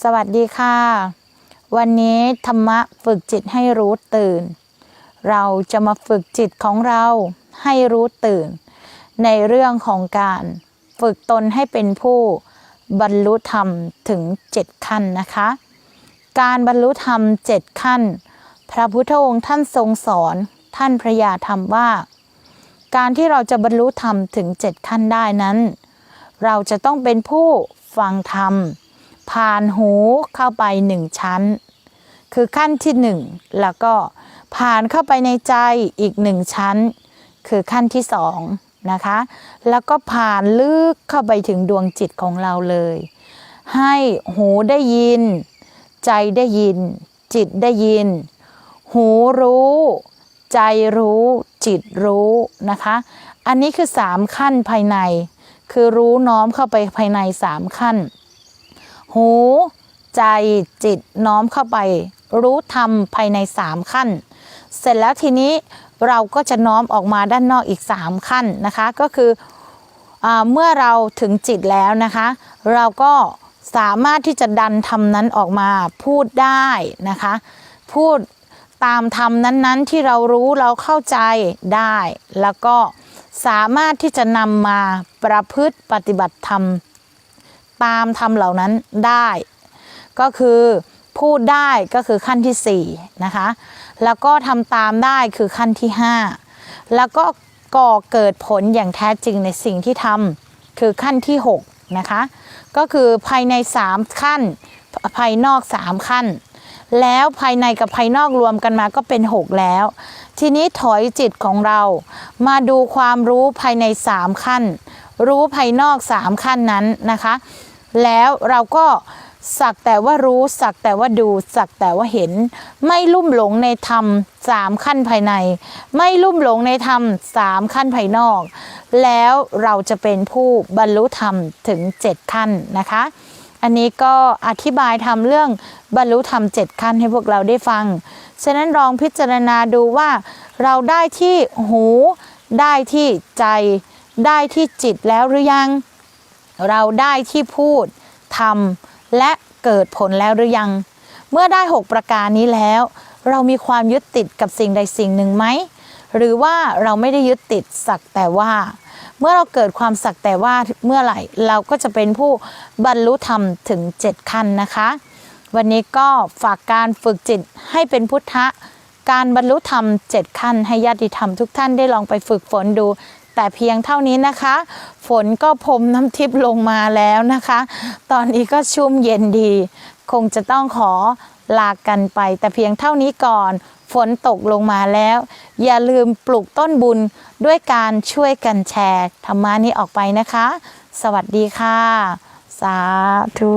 สวัสดีค่ะ วันนี้ธรรมะฝึกจิตให้รู้ตื่น เราจะมาฝึกจิตของเราให้รู้ตื่น ในเรื่องของการฝึกตนให้เป็นผู้บรรลุธรรมถึงเจ็ดขั้นนะคะ การบรรลุธรรมเจ็ดขั้น พระพุทธองค์ท่านทรงสอนท่านพระยาธรรมว่า การที่เราจะบรรลุธรรมถึงเจ็ดขั้นได้นั้น เราจะต้องเป็นผู้ฟังธรรม ผ่านหูเข้าไปหนึ่งชั้น คือขั้นที่หนึ่งแล้วก็ผ่านเข้าไปในใจอีกหนึ่งชั้น คือขั้นที่สองนะคะ แล้วก็ผ่านลึกเข้าไปถึงดวงจิตของเราเลย ให้หูได้ยิน ใจได้ยิน จิตได้ยิน หูรู้ ใจรู้ จิตรู้นะคะ อันนี้คือสามขั้นภายใน คือรู้น้อมเข้าไปภายในสามขั้น หู ใจจิตน้อมเข้าไป รู้ธรรมภายในสามขั้น เสร็จแล้วทีนี้เราก็จะน้อมออกมาด้านนอกอีกสามขั้นนะคะ ก็คืออเมื่อเราถึงจิตแล้วนะคะ เราก็สามารถที่จะดันธรรมนั้นออกมาพูดได้นะคะ พูดตามธรรมนั้นๆ ที่เรารู้เราเข้าใจได้ แล้วก็สามารถที่จะนำมาประพฤติปฏิบัติธรรม ตามธรรมเหล่านั้นได้ ก็คือพูดได้ก็คือขั้นที่4นะคะแล้วก็ทำตามได้คือขั้นที่ 5 แล้วก็ก่อเกิดผลอย่างแท้จริงในสิ่งที่ทำคือขั้นที่6นะคะก็คือภายใน 3 ขั้น ภายนอก 3 ขั้น แล้วภายในกับภายนอกรวมกันมาก็เป็น 6 แล้ว ทีนี้ถอยจิตของเรา มาดูความรู้ภายใน 3 ขั้น รู้ภายนอก 3 ขั้นนั้นนะคะ แล้วเราก็สักแต่ว่ารู้สักแต่ว่าดูสักแต่ว่าเห็น ไม่ลุ่มหลงในธรรมสามขั้นภายใน ไม่ลุ่มหลงในธรรมสามขั้นภายนอก แล้วเราจะเป็นผู้บรรลุธรรมถึงเจ็ดขั้นนะคะ อันนี้ก็อธิบายทำเรื่องบรรลุธรรมเจ็ดขั้นให้พวกเราได้ฟัง ฉะนั้นลองพิจารณาดูว่า เราได้ที่หู ได้ที่ใจ ได้ที่จิตแล้วหรือยัง เราได้ที่พูดทำและเกิดผลแล้วหรือยัง เมื่อได้ 6 ประการนี้แล้ว เรามีความยึดติดกับสิ่งใดสิ่งหนึ่งไหม หรือว่าเราไม่ได้ยึดติดสักแต่ว่า เมื่อเราเกิดความสักแต่ว่าเมื่อไหร่ เราก็จะเป็นผู้บรรลุธรรมถึง 7 ขั้นนะคะ วันนี้ก็ฝากการฝึกจิตให้เป็นพุทธะการบรรลุธรรม 7 ขั้นให้ญาติธรรมทุกท่านได้ลองไปฝึกฝนดู แต่เพียงเท่านี้นะคะ ฝนก็พรมน้ำทิพย์ลงมาแล้วนะคะ ตอนนี้ก็ชุ่มเย็นดี คงจะต้องขอลากันไป แต่เพียงเท่านี้ก่อน ฝนตกลงมาแล้ว อย่าลืมปลูกต้นบุญด้วยการช่วยกันแชร์ธรรมานี้ออกไปนะคะ สวัสดีค่ะ สาธุ